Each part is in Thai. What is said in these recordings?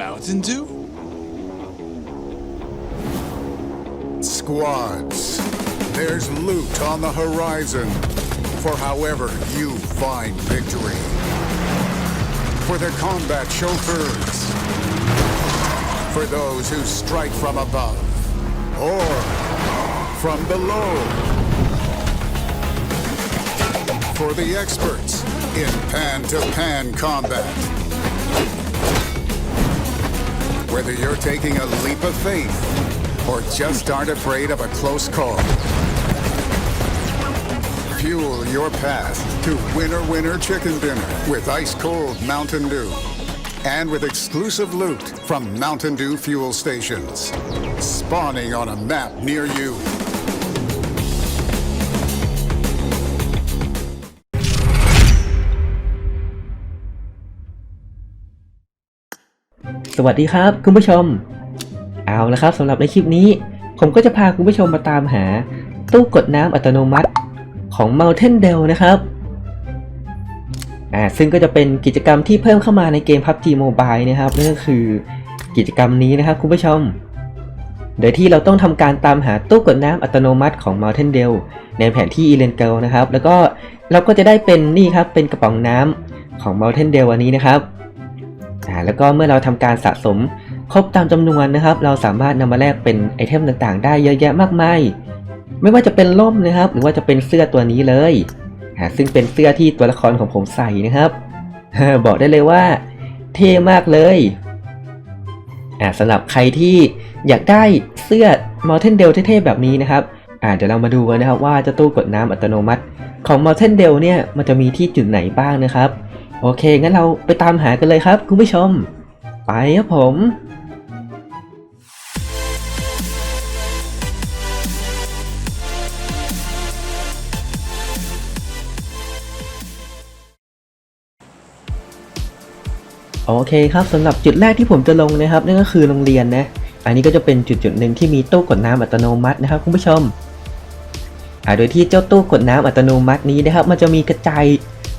Mountain Dew? Squads, there's loot on the horizon for however you find victory. For the combat chauffeurs, for those who strike from above or from below, for the experts in pan to pan combat. Whether you're taking a leap of faith or just aren't afraid of a close call. Fuel your path to Winner Winner Chicken Dinner with ice cold Mountain Dew. And with exclusive loot from Mountain Dew fuel stations. Spawning on a map near you. วัสดีครับ คุณผู้ชม เอาละครับสำหรับในคลิปนี้ ผมก็จะพาคุณผู้ชมมาตามหา ตู้กดน้ำอัตโนมัติของ Mountain d e l นะครับอ่าซึ่งก็จะเป็นกิจกรรมที่เพิ่มเข้ามาในเกม PUBG Mobile นะครับนั่นก็คือกิจกรรมนี้นะครับ คุณผู้ชม โดยที่เราต้องทำการตามหาตู้กดน้ำอัตโนมัติของ Mountain d e l ในแผนที่ e l e n g e l นะครับ แล้วก็เราก็จะได้เป็นนี่ครับเป็นกระป๋องน้ำของ Mountain d e l อันนี้นะครับ อ่าแล้วก็เมื่อเราทำการสะสมครบตามจำนวนนะครับ เราสามารถนำมาแลกเป็นไอเทมต่างๆ ได้เยอะแยะมากมายไม่ว่าจะเป็นร่มนะครับ หรือว่าจะเป็นเสื้อตัวนี้เลยอ่าซึ่งเป็นเสื้อที่ตัวละครของผมใส่นะครับบอกได้เลยว่าเท่มากเลยอ่าสำหรับใครที่อยากได้เสื้อ Mountain d e l เท่ๆแบบนี้นะครับอ่าเดี๋ยวเรามาดูกันนะครับว่าเจะตู้กดน้ำอัตโนมัติ ของ Mountain d e l เนี่ยมันจะมีที่จุดไหนบ้างนะครับ โอเค งั้นเราไปตามหากันเลยครับ คุณผู้ชม ไปครับผมโอเคครับสำหรับจุดแรกที่ผมจะลงนะครับ นั่นก็คือโรงเรียนนะ อันนี้ก็จะเป็นจุดจุดหนึ่งที่มีตู้กดน้ำอัตโนมัตินะครับคุณผู้ชมโดยที่เจ้าตู้กดน้ำอัตโนมัตินี้นะครับ มันจะมีกระจาย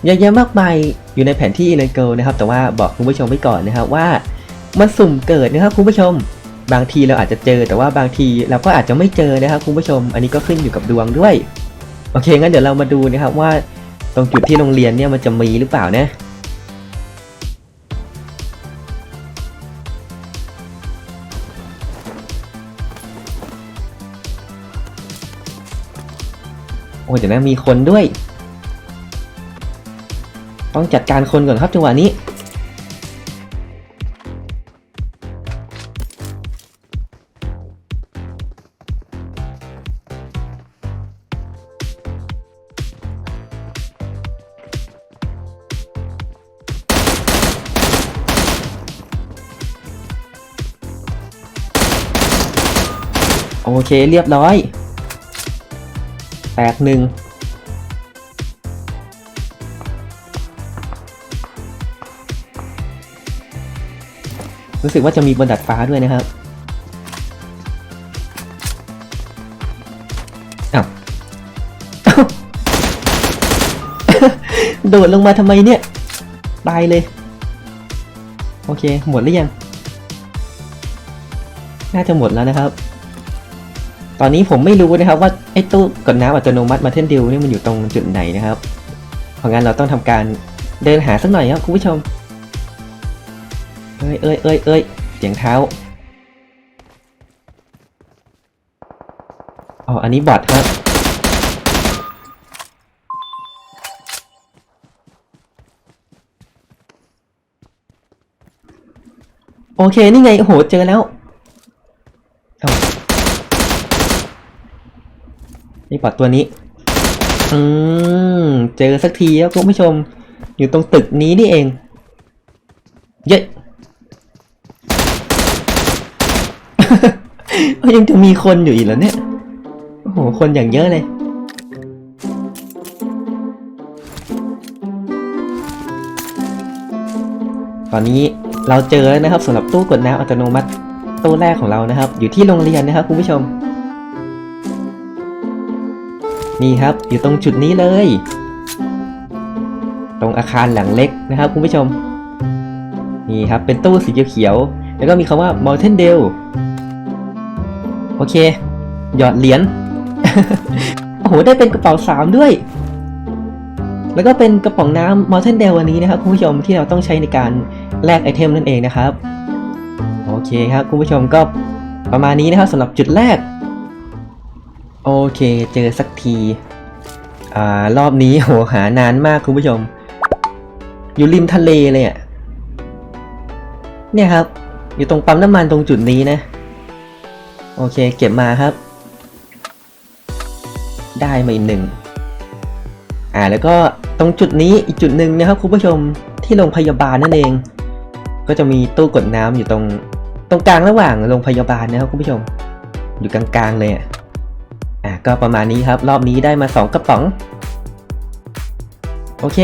เยอะแยะมากมาย อยู่ในแผนที่ e l e g a l นะครับ แต่ว่าบอกคุณผู้ชมไว้ก่อนนะครับว่ามันสุ่มเกิดนะครับคุณผู้ชม บางทีเราอาจจะเจอ แต่ว่าบางทีเราก็อาจจะไม่เจอนะครับคุณผู้ชม อันนี้ก็ขึ้นอยู่กับดวงด้วย โอเคงั้นเดี๋ยวเรามาดูนะครับว่าตรงจุดที่โรงเรียนเนี่ยมันจะมีหรือเปล่านะโอ้เดี๋ยวนะมีคนด้วย ต้องจัดการคนก่อนครับจังหวะนี้ โอเคเรียบร้อยแตกหนึ่ง รู้สึกว่าจะมีบนดัดฟ้าด้วยนะครับอ้าวโดดลงมาทำไมเนี่ย ตายเลย โอเค หมดหรือยัง น่าจะหมดแล้วนะครับ ตอนนี้ผมไม่รู้นะครับว่าไอ้ตู้กดน้ำอัตโนมัติมาเทนดิวนี่มันอยู่ตรงจุดไหนนะครับ เพราะงั้นเราต้องทำการเดินหาสักหน่อยครับคุณผู้ชม เอ้ยเอ้ยเอ้ยเอ้ยเสียงเท้าอ๋ออันนี้บอทครับโอเค นี่ไง โอ้โห เจอแล้วนี่บอทตัวนี้ อืม เจอสักทีแล้วคุณผู้ชม อยู่ตรงตึกนี้นี่เอง เย้ ยังจะมีคนอยู่อีกเหรอเนี่ย โอ้โห คนอย่างเยอะเลย ตอนนี้เราเจอแล้วนะครับสำหรับตู้กดน้ำอัตโนมัติตู้แรกของเรานะครับ อยู่ที่โรงเรียนนะครับคุณผู้ชม นี่ครับอยู่ตรงจุดนี้เลย ตรงอาคารหลังเล็กนะครับคุณผู้ชม นี่ครับเป็นตู้สีเขียว แล้วก็มีคำว่า Mountain Dew โอเค หยอดเหรียญ โอ้โห ได้เป็นกระเป๋าสามด้วย แล้วก็เป็นกระป๋องน้ำ Mountain Dew อันนี้นะครับคุณผู้ชมที่เราต้องใช้ในการแลกไอเทมนั่นเองนะครับ โอเคครับคุณผู้ชมก็ประมาณนี้นะครับสำหรับจุดแรก โอเคเจอสักที อ่ารอบนี้โหหานานมากคุณผู้ชม อยู่ริมทะเลเลยอะเนี่ยครับ อยู่ตรงปั๊มน้ำมันตรงจุดนี้นะ โอเค เก็บมาครับ ได้มาอีกหนึ่งอ่าแล้วก็ตรงจุดนี้อีกจุดหนึ่งนะครับคุณผู้ชมที่โรงพยาบาลนั่นเอง ก็จะมีตู้กดน้ำอยู่ตรงตรงกลางระหว่างโรงพยาบาลนะครับคุณผู้ชม อยู่กลางๆเลยอะอะก็ประมาณนี้ครับ รอบนี้ได้มา 2 กระป๋อง โอเค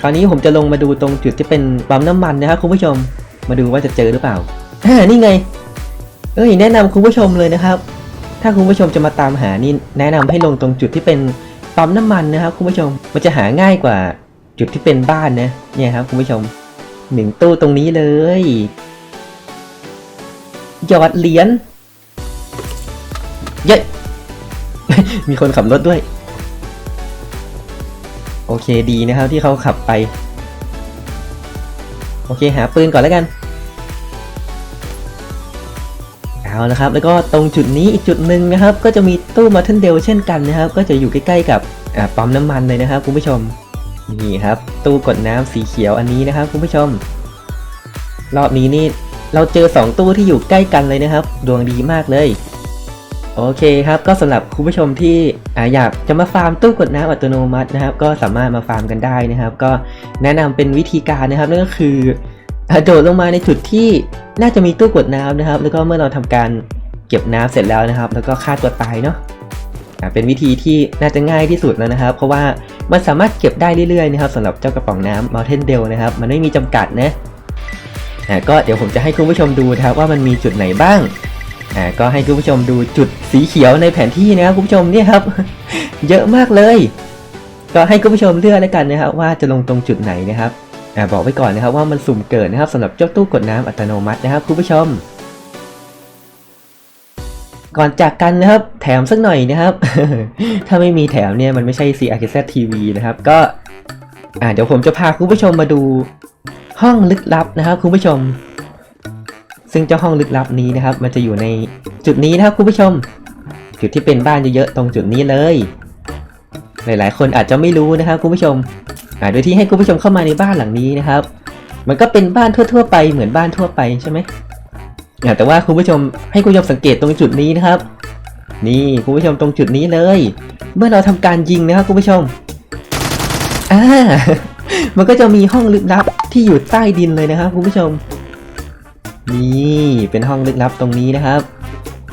คราวนี้ผมจะลงมาดูตรงจุดที่เป็นปั๊มน้ำมันนะครับคุณผู้ชม มาดูว่าจะเจอหรือเปล่า อ่านี่ไงเอ้ยแนะนำคุณผู้ชมเลยนะครับ ถ้าคุณผู้ชมจะมาตามหานี่แนะนำให้ลงตรงจุดที่เป็นปั๊มน้ำมันนะครับคุณผู้ชมมันจะหาง่ายกว่าจุดที่เป็นบ้านนะเนี่ยครับคุณผู้ชมหนึ่งตู้ตรงนี้เลยหยอดเหรียญเย้มีคนขับรถด้วย โอเคดีนะครับที่เขาขับไป โอเคหาปืนก่อนแล้วกัน เอาละครับ แล้วก็ตรงจุดนี้อีกจุดหนึ่งนะครับ ก็จะมีตู้มาทันเดลเช่นกันนะครับ ก็จะอยู่ใกล้ๆกับปั๊มน้ำมันเลยนะครับคุณผู้ชมนี่ครับ ตู้กดน้ำสีเขียวอันนี้นะครับคุณผู้ชม รอบนี้นี่เราเจอ 2 ตู้ที่อยู่ใกล้กันเลยนะครับ ดวงดีมากเลยโอเคครับก็สำหรับคุณผู้ชมที่ออยากจะมาฟาร์มตู้กดน้ำอัตโนมัตินะครับ ก็สามารถมาฟาร์มกันได้นะครับ ก็แนะนำเป็นวิธีการนะครับนั่นก็คือ โดดลงมาในจุดที่น่าจะมีตู้กดน้ำนะครับ แล้วก็เมื่อเราทำการเก็บน้ำเสร็จแล้วนะครับ แล้วก็ฆ่าตัวตายเนาะอ่าเป็นวิธีที่น่าจะง่ายที่สุดแล้วนะครับ เพราะว่ามันสามารถเก็บได้เรื่อยๆนะครับสำหรับเจ้ากระป๋องน้ำ Mountain Dew นะครับ มันไม่มีจำกัดนะอ่าก็เดี๋ยวผมจะให้คุณผู้ชมดูนะครับว่ามันมีจุดไหนบ้างอ่าก็ให้คุณผู้ชมดูจุดสีเขียวในแผนที่นะครับคุณผู้ชมเนี่ยครับ เยอะมากเลย ก็ให้คุณผู้ชมเลือกแล้วกันนะครับ ว่าจะลงตรงจุดไหนนะครับ บอกไว้ก่อนนะครับว่ามันสุ่มเกิดนะครับสำหรับเจ้าตู้กดน้ำอัตโนมัตินะครับคุณผู้ชม ก่อนจากกันนะครับ แถมสักหน่อยนะครับ ถ้าไม่มีแถมเนี่ยมันไม่ใช่ c r k z TV นะครับ ก็อ่าเดี๋ยวผมจะพาคุณผู้ชมมาดูห้องลึกลับนะครับคุณผู้ชม ซึ่งเจ้าห้องลึกลับนี้นะครับ มันจะอยู่ในจุดนี้นะครับคุณผู้ชม จุดที่เป็นบ้านเยอะๆตรงจุดนี้เลย หลายๆ คนอาจจะไม่รู้นะครับคุณผู้ชม โดยที่ให้คุณผู้ชมเข้ามาในบ้านหลังนี้นะครับ มันก็เป็นบ้านทั่ว ๆ ไปเหมือนบ้านทั่วไปใช่ไหมแต่ว่าคุณผู้ชมให้คุณผู้ชมสังเกตตรงจุดนี้นะครับ นี่คุณผู้ชมตรงจุดนี้เลย เมื่อเราทำการยิงนะครับคุณผู้ชมอ่ามันก็จะมีห้องลึกลับที่อยู่ใต้ดินเลยนะครับคุณผู้ชม นี่เป็นห้องลึกลับตรงนี้นะครับ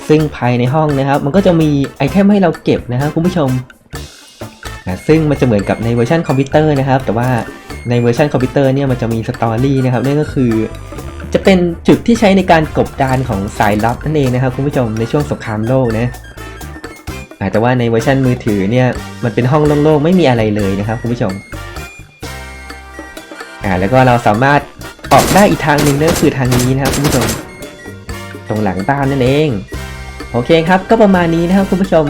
ซึ่งภายในห้องนะครับ มันก็จะมีไอเทมให้เราเก็บนะครับคุณผู้ชม อะซึ่งมันจะเหมือนกับในเวอร์ชันคอมพิวเตอร์นะครับ แต่ว่าในเวอร์ชันคอมพิวเตอร์เนี่ยมันจะมีสตอรี่นะครับนั่นก็คือ จะเป็นจุดที่ใช้ในการกบดานของสายลับนั่นเองนะครับคุณผู้ชมในช่วงสงครามโลกนะแต่ว่าในเวอร์ชันมือถือเนี่ยมันเป็นห้องโล่งๆไม่มีอะไรเลยนะครับคุณผู้ชมอ่าแล้วก็เราสามารถออกได้อีกทางหนึ่งนั่นก็คือทางนี้นะครับคุณผู้ชม ตรงหลังบ้านนั่นเอง โอเคครับก็ประมาณนี้นะครับคุณผู้ชม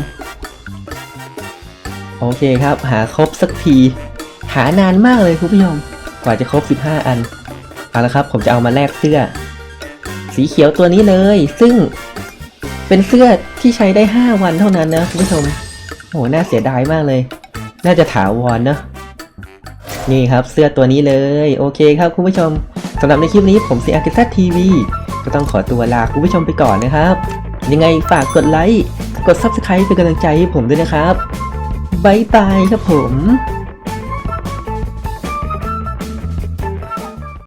อเคครับ หาครบสักที หานานมากเลยคุณผู้ชมกว่าจะครบ 15 อัน เอาละครับ ผมจะเอามาแลกเสื้อ สีเขียวตัวนี้เลย ซึ่งเป็นเสื้อที่ใช้ได้ 5 วันเท่านั้นนะคุณผู้ชมโอ้โหน่าเสียดายมากเลย น่าจะถาวรเนอะนี่ครับเสื้อตัวนี้เลย โอเคครับคุณผู้ชมสำหรับในคลิปนี้ผมซีอาร์กิซัตทีวีก็ต้องขอตัวลาคุณผู้ชมไปก่อนนะครับ ยังไงฝากกดไลค์ กด Subscribe เป็นกำลังใจให้ผมด้วยนะครับ บายบายครับผม